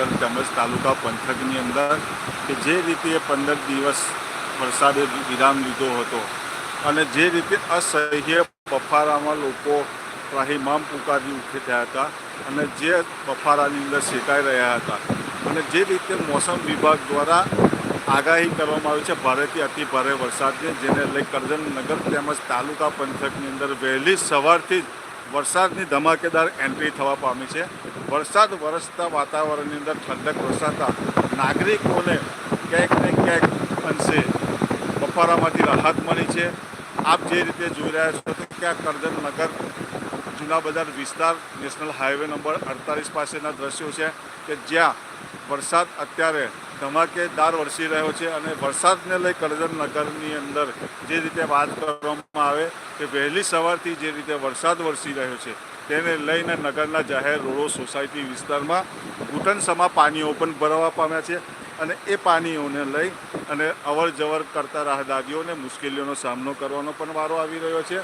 નગર તેમજ તાલુકા પંથકની અંદર કે જે રીતે પંદર દિવસ વરસાદે વિરામ લીધો હતો અને જે રીતે અસહ્ય બફારામાં લોકો ત્રાહિમામ પુકારી થયા હતા અને જે બફારાની અંદર શેકાઈ રહ્યા હતા અને જે રીતે મોસમ વિભાગ દ્વારા આગાહી કરવામાં આવી છે, ભારેથી અતિ ભારે વરસાદની, જેને લઈ કરજણ નગર તેમજ તાલુકા પંથકની અંદર વહેલી સવારથી જ વરસાદની ધમાકેદાર એન્ટ્રી થવા પામી છે. વરસાદ વરસતા વાતાવરણની અંદર ઠંડક વરસાતા નાગરિકોને ક્યાંક ને ક્યાંક અંશે બફારામાંથી રાહત મળી છે. આપ જે રીતે જોઈ રહ્યા છો તો ક્યાં કરજણ નગર જૂના બજાર વિસ્તાર, નેશનલ હાઈવે નંબર અડતાલીસ પાસેના દ્રશ્યો છે કે જ્યાં વરસાદ અત્યારે ધમાકેદાર વરસી રહ્યો છે અને વરસાદને લઈ કરજણ નગરની અંદર જે રીતે વાત કરવામાં આવે કે વહેલી સવારથી જે રીતે વરસાદ વરસી રહ્યો છે, તેને લઈને નગરના જાહેર રોડો, સોસાયટી વિસ્તારમાં ઘૂંટણસમાં પાણીઓ પણ ભરાવા પામ્યા છે અને એ પાણીઓને લઈ અને અવર જવર કરતા રાહદારીઓને મુશ્કેલીઓનો સામનો કરવાનો પણ વારો આવી રહ્યો છે.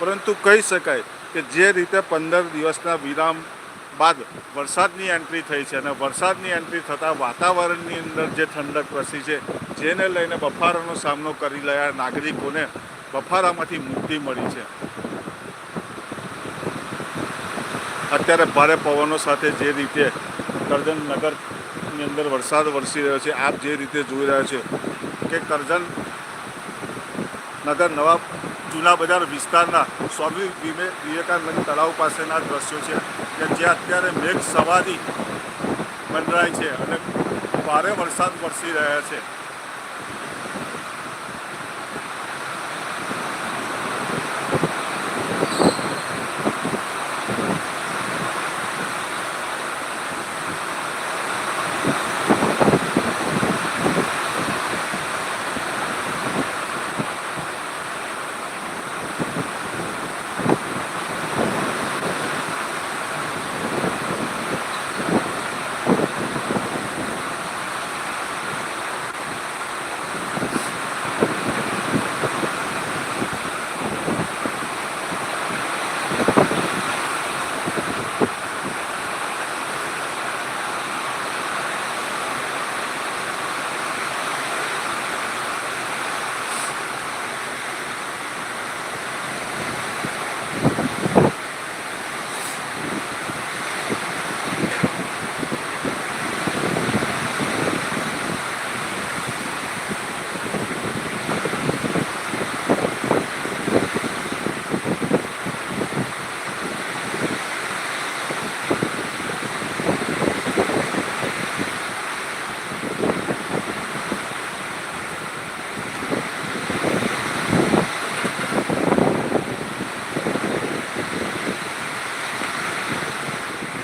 પરંતુ કહી શકાય કે જે રીતે પંદર દિવસના વિરામ બાદ વરસાદની એન્ટ્રી થઈ છે અને વરસાદની એન્ટ્રી થતાં વાતાવરણની અંદર જે ઠંડક પ્રસરી છે, જેને લઈને બફારાનો સામનો કરી રહ્યા નાગરિકોને બફારામાંથી મુક્તિ મળી છે. અત્યારે ભારે પવનો સાથે જે રીતે કરજણ નગરની અંદર વરસાદ વરસી રહ્યો છે, આપ જે રીતે જોઈ રહ્યા છે કે કરજણ નગર નવા જૂના બજાર વિસ્તારના સ્વામી વિવે, વિવેકાનંદ તળાવ પાસેના દ્રશ્યો છે કે જ્યાં અત્યારે મેઘ સવારી બંધરાય છે અને ભારે વરસાદ વરસી રહ્યા છે.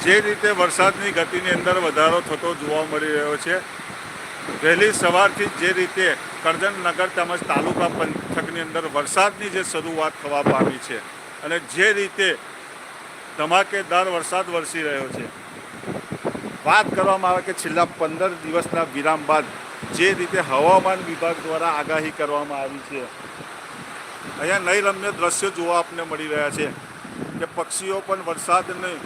જે રીતે વરસાદની ગતિની અંદર વધારો થતો જોવા મળી રહ્યો છે, વહેલી સવારથી જ રીતે કરજણ નગર તેમજ તાલુકા પંથકની અંદર વરસાદની જે શરૂઆત થવા પામી છે અને જે રીતે ધમાકેદાર વરસાદ વરસી રહ્યો છે. વાત કરવામાં આવે કે છેલ્લા પંદર દિવસના વિરામ બાદ જે રીતે હવામાન વિભાગ દ્વારા આગાહી કરવામાં આવી છે. અહીંયા નૈરમ્ય દ્રશ્યો જોવા આપને મળી રહ્યા છે કે પક્ષીઓ પણ વરસાદની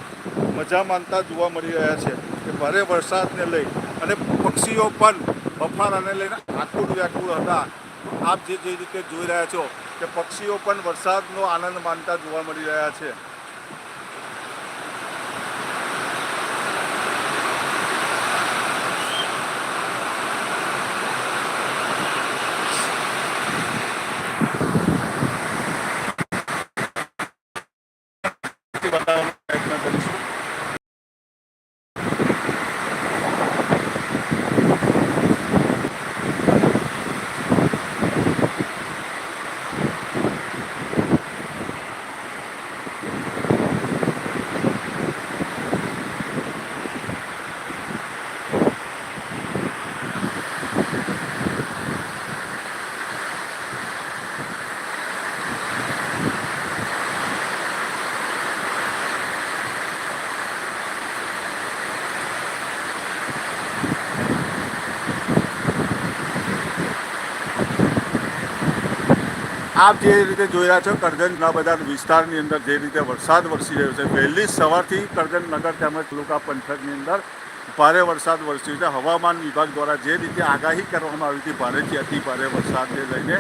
મજા માનતા જોવા મળી રહ્યા છે કે ભારે વરસાદને લઈ અને પક્ષીઓ પણ બફારાને લઈને આકુળ વ્યાકુળ હતા. આપ જે જે રીતે જોઈ રહ્યા છો કે પક્ષીઓ પણ વરસાદનો આનંદ માનતા જોવા મળી રહ્યા છે. આપ જે રીતે જોઈ રહ્યા છો કરજણના બજાર વિસ્તારની અંદર જે રીતે વરસાદ વરસી રહ્યો છે, વહેલી સવારથી કરજણ નગર તેમજ તાલુકા પંથકની અંદર ભારે વરસાદ વરસ્યો છે. હવામાન વિભાગ દ્વારા જે રીતે આગાહી કરવામાં આવી હતી, ભારેથી અતિ ભારે વરસાદને લઈને,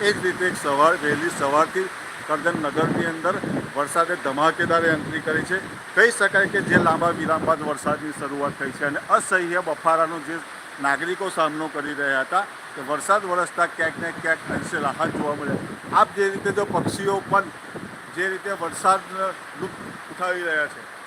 એ જ રીતે સવાર, વહેલી સવારથી કરજણ નગરની અંદર વરસાદે ધમાકેદાર એન્ટ્રી કરી છે. કહી શકાય કે જે લાંબા વિરામ બાદ વરસાદની શરૂઆત થઈ છે અને અસહ્ય બફારાનો જે નાગરિકો સામનો કરી રહ્યા હતા કે વરસાદ વરસતા ક્યાંક ને ક્યાંક અંશે રાહત જોવા મળે આપ જે રીતે જો પક્ષીઓ પણ જે રીતે વરસાદ લુપ્ત ઉઠાવી રહ્યા છે